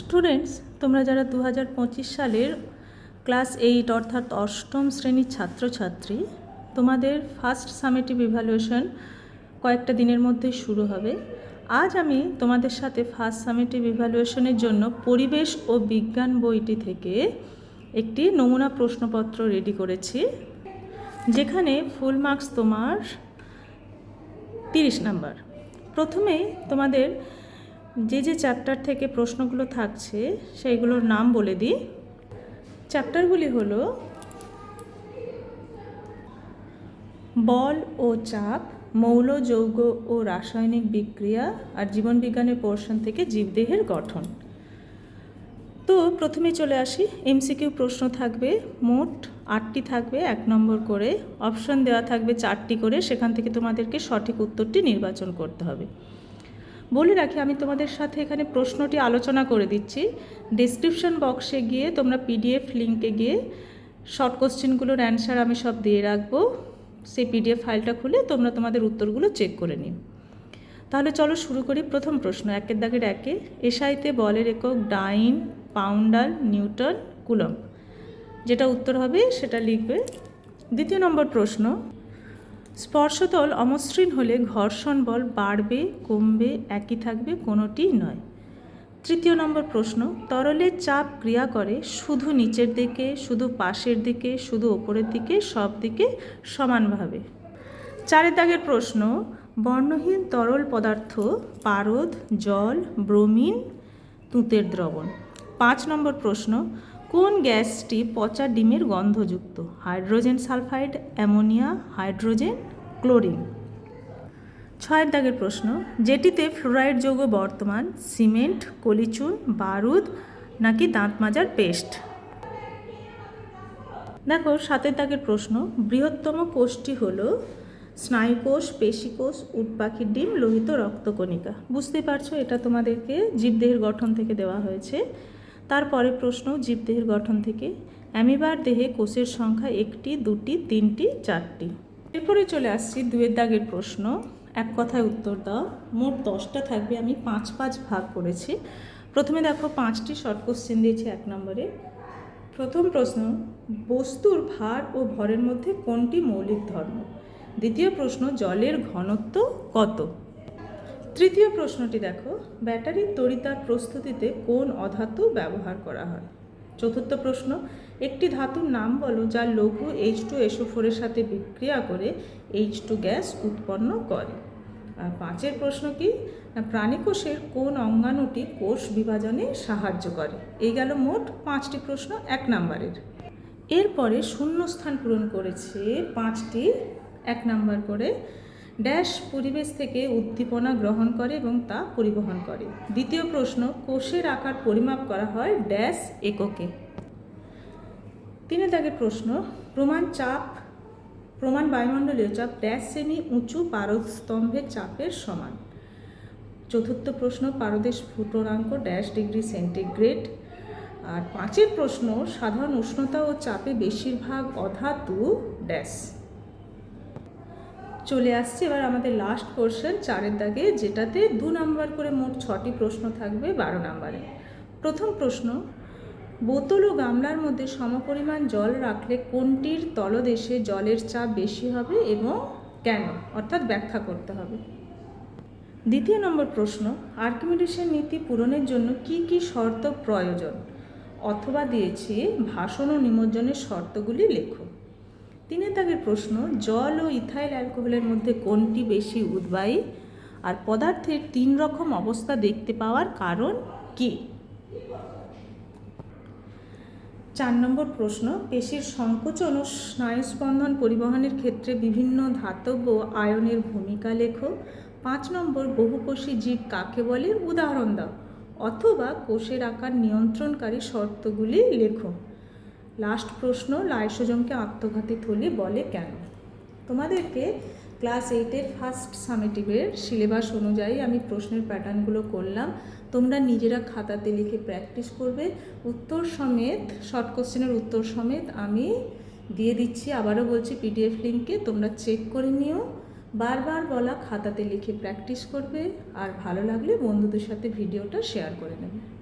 Students, তোমরা যারা দু হাজার পঁচিশ সালের ক্লাস এইট অর্থাৎ অষ্টম শ্রেণির ছাত্রছাত্রী, তোমাদের ফার্স্ট সামেটিভ ইভ্যালুয়েশন কয়েকটা দিনের মধ্যেই শুরু হবে। আজ আমি তোমাদের সাথে ফার্স্ট সামেটিভ ইভ্যালুয়েশনের জন্য পরিবেশ ও বিজ্ঞান বইটি থেকে একটি নমুনা প্রশ্নপত্র রেডি করেছি, যেখানে ফুল মার্কস তোমার তিরিশ নাম্বার। প্রথমেই তোমাদের যে যে চ্যাপ্টার থেকে প্রশ্নগুলো থাকছে, সেইগুলোর নাম বলে দিই। চ্যাপ্টারগুলি হলো, বল ও চাপ, মৌল, যৌগ ও রাসায়নিক বিক্রিয়া আর জীবনবিজ্ঞানের পোর্শন থেকে জীবদেহের গঠন। তো প্রথমে চলে আসি এমসিকিউ প্রশ্ন থাকবে, মোট আটটি থাকবে, এক নম্বর করে। অপশন দেওয়া থাকবে চারটি করে, সেখান থেকে তোমাদেরকে সঠিক উত্তরটি নির্বাচন করতে হবে। বলে রাখি, আমি তোমাদের সাথে এখানে প্রশ্নটি আলোচনা করে দিচ্ছি। ডিসক্রিপশন বক্সে গিয়ে তোমরা পিডিএফ লিঙ্কে গিয়ে শর্ট কোশ্চেনগুলোর অ্যান্সার আমি সব দিয়ে রাখব। সেই পিডিএফ ফাইলটা খুলে তোমরা তোমাদের উত্তরগুলো চেক করে নিও। তাহলে চলো শুরু করি প্রথম প্রশ্ন, একের দাগের একে। এসআইতে বলের একক ডাইন, পাউন্ডার, নিউটন কুলম যেটা উত্তর হবে সেটা লিখবে। দ্বিতীয় নম্বর প্রশ্ন স্পর্শতল অমসৃণ হলে ঘর্ষণ বল বাড়বে, কমবে, একই থাকবে কোনোটি নয়। তৃতীয় নম্বর প্রশ্ন তরলের চাপ ক্রিয়া করে শুধু নিচের দিকে, শুধু পাশের দিকে, শুধু ওপরের দিকে, সব দিকে সমানভাবে। চারের দাগের প্রশ্ন, বর্ণহীন তরল পদার্থ, পারদ, জল, ব্রোমিন, তুঁতের দ্রবণ। পাঁচ নম্বর প্রশ্ন কোন গ্যাসটি পচা ডিমের গন্ধযুক্ত? Hydrogen sulphide, ammonia, hydrogen, chlorine? ছয়ের দাগের প্রশ্ন, যেটিতে ফ্লোরাইড যৌগ বর্তমান, সিমেন্ট, কলিচুন, বারুদ নাকি দাঁত মাজার পেস্ট? দেখো, সাতের দাগের প্রশ্ন, বৃহত্তম কোষটি হলো স্নায়ুকোষ, পেশিকোষ উট পাখির ডিম, লোহিত রক্তকণিকা। বুঝতে পারছ, এটা তোমাদেরকে জীবদেহের গঠন থেকে দেওয়া হয়েছে। তারপরে প্রশ্ন, জীবদেহের গঠন থেকে। অ্যামিবার দেহে কোষের সংখ্যা একটি, দুটি, তিনটি, চারটি। এরপরে চলে আসছি দুয়ের দাগের প্রশ্ন। এক কথায় উত্তর দাও। মোট দশটা থাকবে, আমি পাঁচ পাঁচ ভাগ করেছি। প্রথমে দেখো, পাঁচটি শর্ট কোশ্চেন দিয়েছি এক নম্বরে। প্রথম প্রশ্ন, বস্তুর ভার ও ভরের মধ্যে কোনটি মৌলিক ধর্ম? দ্বিতীয় প্রশ্ন, জলের ঘনত্ব কত? তৃতীয় প্রশ্নটি দেখো ব্যাটারির তড়িতার প্রস্তুতিতে কোন অধাতু ব্যবহার করা হয়? চতুর্থ প্রশ্ন, একটি ধাতুর নাম বলো যা লঘু এইচ টু এসো ফোরের সাথে বিক্রিয়া করে এইচ টু গ্যাস উৎপন্ন করে। আর পাঁচের প্রশ্ন কি, প্রাণীকোষের কোন অঙ্গাণুটি কোষ বিভাজনে সাহায্য করে? এই গেল মোট পাঁচটি প্রশ্ন এক নাম্বারের। এরপরে শূন্যস্থান পূরণ করেছে পাঁচটি, এক নাম্বার করে ড্যাশ পরিবেশ থেকে উদ্দীপনা গ্রহণ করে এবং তা পরিবহন করে। দ্বিতীয় প্রশ্ন, কোষের আকার পরিমাপ করা হয় ড্যাশ এককে? তিনে দাগের প্রশ্ন, প্রমাণ চাপ, প্রমাণ বায়ুমণ্ডলীয় চাপ ড্যাশ সেমি উঁচু পারদস্তম্ভের চাপের সমান। চতুর্থ প্রশ্ন, পারদেশ ফুটনাঙ্ক ড্যাশ ডিগ্রি সেন্টিগ্রেড। আর পাঁচের প্রশ্ন, সাধারণ উষ্ণতা ও চাপে বেশিরভাগ অধাতু ড্যাশ। চলে আসছে। এবার আমাদের লাস্ট কোশ্চেন চারের দাগে, যেটাতে দু নাম্বার করে মোট ছটি প্রশ্ন থাকবে বারো নাম্বারে প্রথম প্রশ্ন, বোতল ও গামলার মধ্যে সমপরিমাণ জল রাখলে কোনটির তলদেশে জলের চাপ বেশি হবে এবং কেন? অর্থাৎ ব্যাখ্যা করতে হবে। দ্বিতীয় নম্বর প্রশ্ন, আর্কিমিডিসের নীতি পূরণের জন্য কি কি শর্ত প্রয়োজন? অথবা দিয়েছি ভাষণ ও নিমজ্জনের শর্তগুলি লেখো। তিনের দাগের প্রশ্ন, জল ও ইথাইল অ্যালকোহলের মধ্যে কোনটি বেশি উদ্বায়ী? আর পদার্থের তিন রকম অবস্থা দেখতে পাওয়ার কারণ কি? চার নম্বর প্রশ্ন, পেশির সংকোচন ও স্নায়ুস্পন্দন পরিবহনের ক্ষেত্রে বিভিন্ন ধাতব আয়নের ভূমিকা লেখো। পাঁচ নম্বর, বহুকোষী জীব কাকে বলে? উদাহরণ দাও। অথবা কোষের আকার নিয়ন্ত্রণকারী শর্তগুলি লেখো। লাস্ট প্রশ্ন, লাইসোজমকে আত্মঘাতী থলি বলে কেন? তোমাদেরকে ক্লাস এইটের ফার্স্ট সামেটিভের সিলেবাস অনুযায়ী আমি প্রশ্নের প্যাটার্নগুলো করলাম। তোমরা নিজেরা খাতাতে লিখে প্র্যাকটিস করবে। উত্তর সমেত, শর্ট কোশ্চেনের উত্তর সমেত আমি দিয়ে দিচ্ছি। আবারও বলছি, পিডিএফ লিঙ্কে তোমরা চেক করে নিও। বারবার বলা, খাতাতে লিখে প্র্যাকটিস করবে। আর ভালো লাগলে বন্ধুদের সাথে ভিডিওটা শেয়ার করে নেবে।